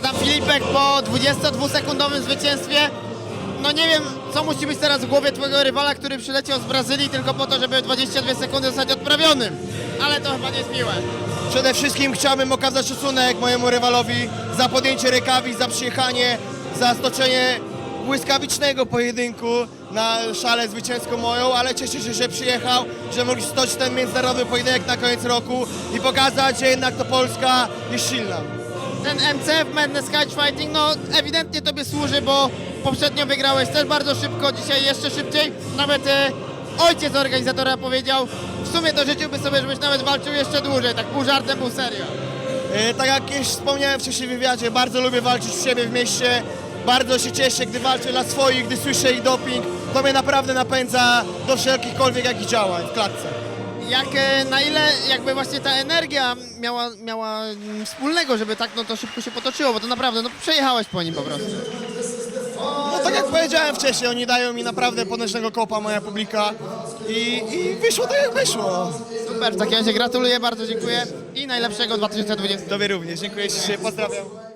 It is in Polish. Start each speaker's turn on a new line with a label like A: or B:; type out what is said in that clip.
A: Adam Filipek po 22-sekundowym zwycięstwie. No nie wiem, co musi być teraz w głowie twojego rywala, który przyleciał z Brazylii tylko po to, żeby 22 sekundy zostać odprawionym. Ale to chyba nie jest miłe.
B: Przede wszystkim chciałbym okazać szacunek mojemu rywalowi za podjęcie rękawic, za przyjechanie, za stoczenie błyskawicznego pojedynku na szalę zwycięską moją, ale cieszę się, że przyjechał, że mogli stoczyć ten międzynarodowy pojedynek na koniec roku i pokazać, że jednak to Polska jest silna.
A: Ten MCF Madness Catch Fighting, no ewidentnie tobie służy, bo poprzednio wygrałeś też bardzo szybko, dzisiaj jeszcze szybciej. Nawet e, ojciec organizatora powiedział, w sumie to życzyłby sobie, żebyś nawet walczył jeszcze dłużej, tak pół żartem, pół serio.
B: E, Tak jak już wspomniałem wcześniej w wywiadzie, bardzo lubię walczyć u siebie w mieście. Bardzo się cieszę, gdy walczę dla swoich, gdy słyszę ich doping. To mnie naprawdę napędza do wszelkichkolwiek jakich działań w klatce.
A: Jak, e, na ile jakby właśnie ta energia miała, miała wspólnego, żeby tak no to szybko się potoczyło, bo to naprawdę, no przejechałeś po nim po prostu.
B: No tak jak powiedziałem wcześniej, oni dają mi naprawdę potężnego kopa, moja publika. I, I wyszło tak jak wyszło.
A: Super, w takim razie gratuluję, bardzo dziękuję i najlepszego 2020.
B: Tobie również, dziękuję Ci, pozdrawiam.